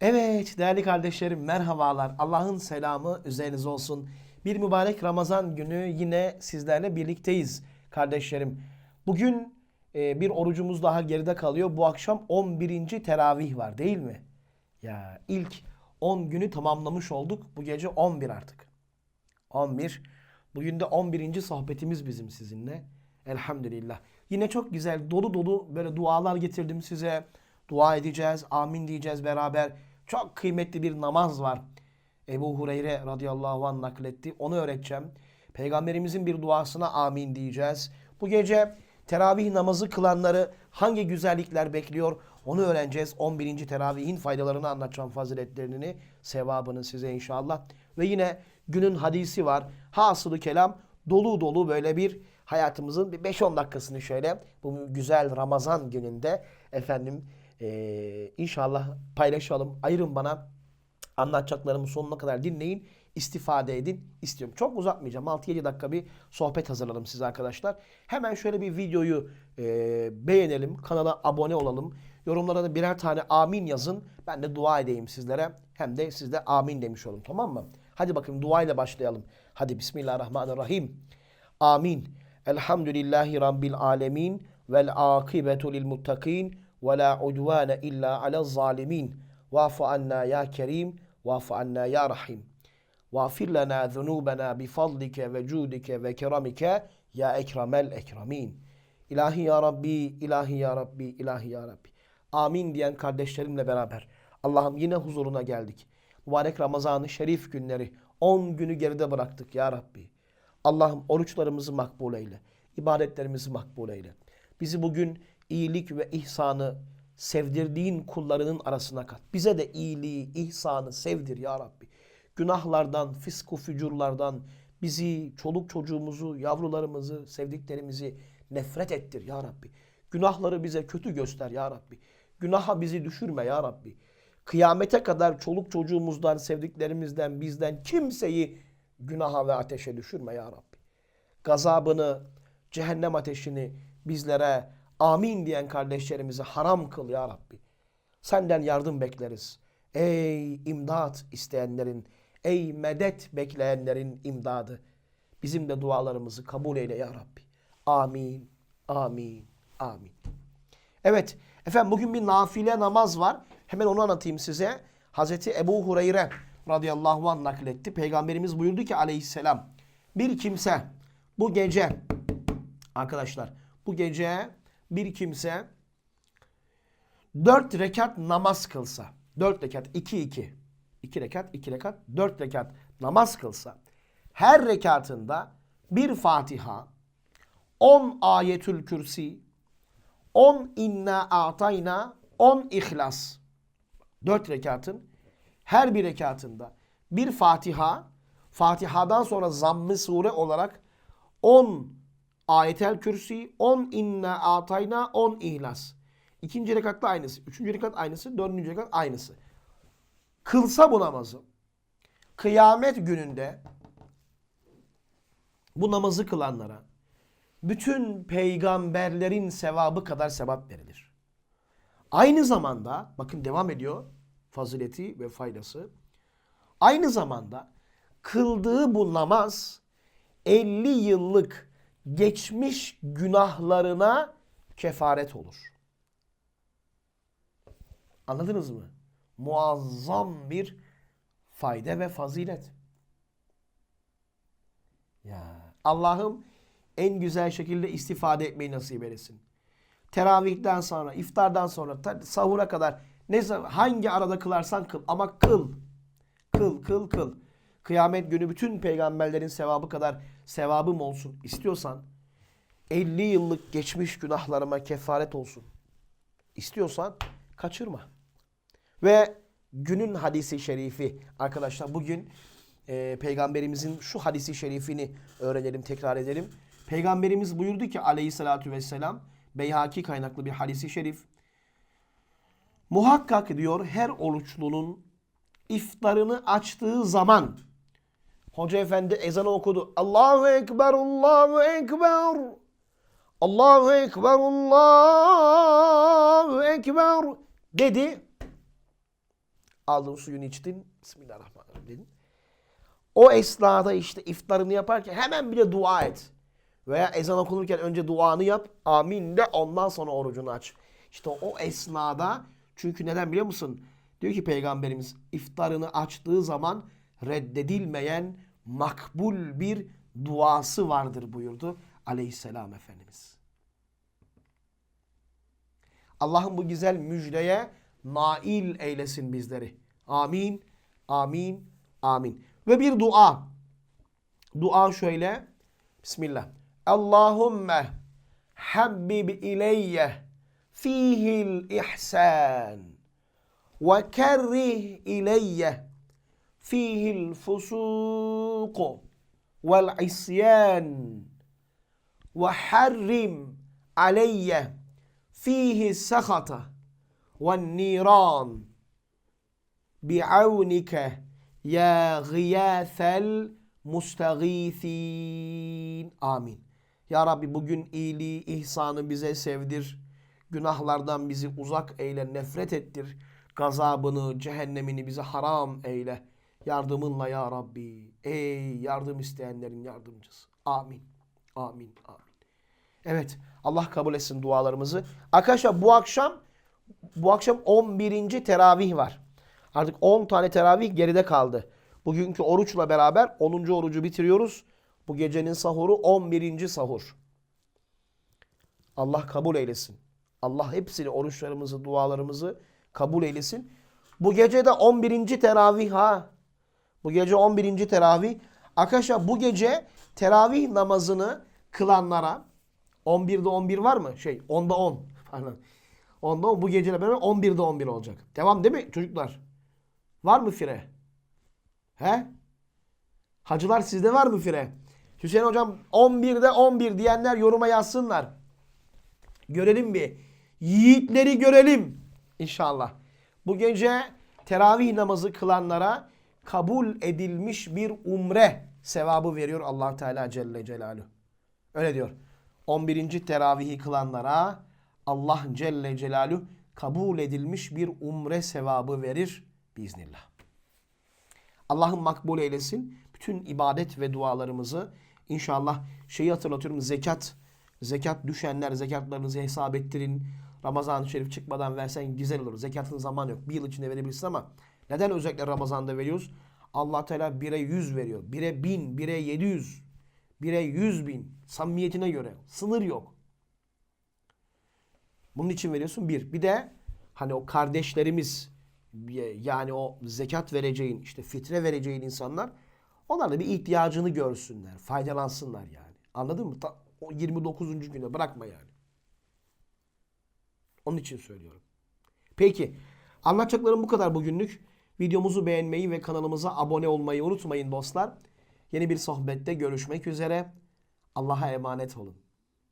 Evet değerli kardeşlerim merhabalar. Allah'ın selamı üzerinize olsun. Bir mübarek Ramazan günü yine sizlerle birlikteyiz kardeşlerim. Bugün e, bir orucumuz daha geride kalıyor. Bu akşam 11. teravih var değil mi? Ya ilk 10 günü tamamlamış olduk. Bu gece 11 artık. 11. Bugün de 11. sohbetimiz bizim sizinle. Elhamdülillah. Yine çok güzel dolu dolu böyle dualar getirdim size. Dua edeceğiz, amin diyeceğiz beraber. Çok kıymetli bir namaz var. Ebu Hureyre radıyallahu anh nakletti. Onu öğreteceğim. Peygamberimizin bir duasına amin diyeceğiz. Bu gece teravih namazı kılanları hangi güzellikler bekliyor onu öğreneceğiz. 11. teravihin faydalarını anlatacağım faziletlerini, sevabını size inşallah. Ve yine günün hadisi var. Hasılı kelam dolu dolu böyle bir hayatımızın bir 5-10 dakikasını şöyle bu güzel Ramazan gününde efendim eee, inşallah paylaşalım. Ayırın bana anlatacaklarımı sonuna kadar dinleyin. istifade edin istiyorum. Çok uzatmayacağım. 6-7 dakika bir sohbet hazırladım size arkadaşlar. Hemen şöyle bir videoyu eee, beğenelim. Kanala abone olalım. Yorumlara da birer tane amin yazın. Ben de dua edeyim sizlere. Hem de siz de amin demiş olun tamam mı? Hadi bakın duayla başlayalım. Hadi Bismillahirrahmanirrahim. Amin. Elhamdülillahi Rabbil alemin. Vel akibetu lil muttakin. Ve la udvane illa ala zalimin. Vafu anna ya kerim. Vafu anna ya rahim. Vafir lana zunubena bifadlike ve cudike ve keramike ya ekremel ekremin. İlahi ya Rabbi, ilahi ya Rabbi, ilahi ya Rabbi. Amin diyen kardeşlerimle beraber Allah'ım yine huzuruna geldik. Mübarek Ramazan-ı Şerif günleri 10 günü geride bıraktık ya Rabbi. Allah'ım oruçlarımızı makbul eyle. ibadetlerimizi makbul eyle. Bizi bugün iyilik ve ihsanı sevdirdiğin kullarının arasına kat. Bize de iyiliği, ihsanı sevdir ya Rabbi. Günahlardan, fisku fücurlardan bizi, çoluk çocuğumuzu, yavrularımızı, sevdiklerimizi nefret ettir ya Rabbi. Günahları bize kötü göster ya Rabbi. Günaha bizi düşürme ya Rabbi. Kıyamete kadar çoluk çocuğumuzdan, sevdiklerimizden, bizden kimseyi günaha ve ateşe düşürme ya Rabbi. Gazabını, cehennem ateşini bizlere amin diyen kardeşlerimize haram kıl ya Rabbi. Senden yardım bekleriz. Ey imdat isteyenlerin, ey medet bekleyenlerin imdadı. Bizim de dualarımızı kabul eyle ya Rabbi. Amin, amin, amin. Evet, efendim bugün bir nafile namaz var. Hemen onu anlatayım size. Hazreti Ebu Hureyre radıyallahu anh nakletti. Peygamberimiz buyurdu ki aleyhisselam. Bir kimse bu gece arkadaşlar bu gece bir kimse dört rekat namaz kılsa. Dört rekat, iki iki. iki rekat, iki rekat, dört rekat namaz kılsa. Her rekatında bir Fatiha, on ayetül kürsi, 10 inna atayna 10 ihlas. 4 rekatın her bir rekatında bir Fatiha, Fatiha'dan sonra zamm-ı sure olarak 10 ayetel kürsi, 10 inna atayna, 10 ihlas. İkinci rekatta aynısı, üçüncü rekat aynısı, dördüncü rekat aynısı. Kılsa bu namazı kıyamet gününde bu namazı kılanlara bütün peygamberlerin sevabı kadar sevap verilir. Aynı zamanda bakın devam ediyor fazileti ve faydası. Aynı zamanda kıldığı bu namaz 50 yıllık geçmiş günahlarına kefaret olur. Anladınız mı? Muazzam bir fayda ve fazilet. Ya Allah'ım en güzel şekilde istifade etmeyi nasip eylesin. Teravihten sonra, iftardan sonra, sahura kadar ne zaman, hangi arada kılarsan kıl ama kıl. Kıl, kıl, kıl. Kıyamet günü bütün peygamberlerin sevabı kadar sevabım olsun istiyorsan 50 yıllık geçmiş günahlarıma kefaret olsun. İstiyorsan kaçırma. Ve günün hadisi şerifi arkadaşlar bugün e, peygamberimizin şu hadisi şerifini öğrenelim, tekrar edelim. Peygamberimiz buyurdu ki aleyhissalatü vesselam Beyhaki kaynaklı bir hadisi şerif. Muhakkak diyor her oruçlunun iftarını açtığı zaman Hoca efendi ezanı okudu. Allahu Ekber, Allahu Ekber. Allahu Ekber, Allahu Ekber dedi. Aldın suyunu içtin. Bismillahirrahmanirrahim dedin. O esnada işte iftarını yaparken hemen bir de dua et. Veya ezan okunurken önce duanı yap. Amin de ondan sonra orucunu aç. İşte o esnada çünkü neden biliyor musun? Diyor ki Peygamberimiz iftarını açtığı zaman reddedilmeyen makbul bir duası vardır buyurdu aleyhisselam Efendimiz. Allah'ın bu güzel müjdeye nail eylesin bizleri. Amin, amin, amin. Ve bir dua. Dua şöyle. Bismillah. Allahümme habbib ileyye fihil ihsan ve kerrih ileyye fihil fusuku vel isyan ve harrim aleyye fihi sakata ve niran bi'avnike ya gıyâsel mustagîthîn. Amin. Ya Rabbi bugün iyiliği, ihsanı bize sevdir. Günahlardan bizi uzak eyle, nefret ettir. Gazabını, cehennemini bize haram eyle. Yardımınla ya Rabbi. Ey yardım isteyenlerin yardımcısı. Amin. Amin. Amin. Evet. Allah kabul etsin dualarımızı. Arkadaşlar bu akşam bu akşam 11. teravih var. Artık 10 tane teravih geride kaldı. Bugünkü oruçla beraber 10. orucu bitiriyoruz. Bu gecenin sahuru 11. sahur. Allah kabul eylesin. Allah hepsini oruçlarımızı, dualarımızı kabul eylesin. Bu gece de 11. teravih ha. Bu gece 11. teravih. Arkadaşlar bu gece teravih namazını kılanlara 11'de 11 var mı? Şey 10'da 10. Pardon. 10'da 10 bu geceyle beraber 11'de 11 olacak. Devam değil mi çocuklar? Var mı fire? He? Hacılar sizde var mı fire? Hüseyin hocam 11'de 11 diyenler yoruma yazsınlar. Görelim bir. Yiğitleri görelim. İnşallah. Bu gece teravih namazı kılanlara kabul edilmiş bir umre sevabı veriyor allah Teala Celle Celaluhu. Öyle diyor. 11. teravihi kılanlara Allah Celle Celaluhu kabul edilmiş bir umre sevabı verir biiznillah. Allah'ın makbul eylesin. Bütün ibadet ve dualarımızı inşallah şeyi hatırlatıyorum zekat. Zekat düşenler zekatlarınızı hesap ettirin. Ramazan-ı Şerif çıkmadan versen güzel olur. Zekatın zaman yok. Bir yıl içinde verebilirsin ama neden özellikle Ramazan'da veriyoruz? Allah Teala 1'e 100 veriyor. 1'e 1000, 1'e 700, 1'e 100 bin. Samimiyetine göre. Sınır yok. Bunun için veriyorsun bir. Bir de hani o kardeşlerimiz yani o zekat vereceğin işte fitre vereceğin insanlar onlar da bir ihtiyacını görsünler. Faydalansınlar yani. Anladın mı? Ta, o 29. güne bırakma yani. Onun için söylüyorum. Peki. Anlatacaklarım bu kadar bugünlük. Videomuzu beğenmeyi ve kanalımıza abone olmayı unutmayın dostlar. Yeni bir sohbette görüşmek üzere. Allah'a emanet olun.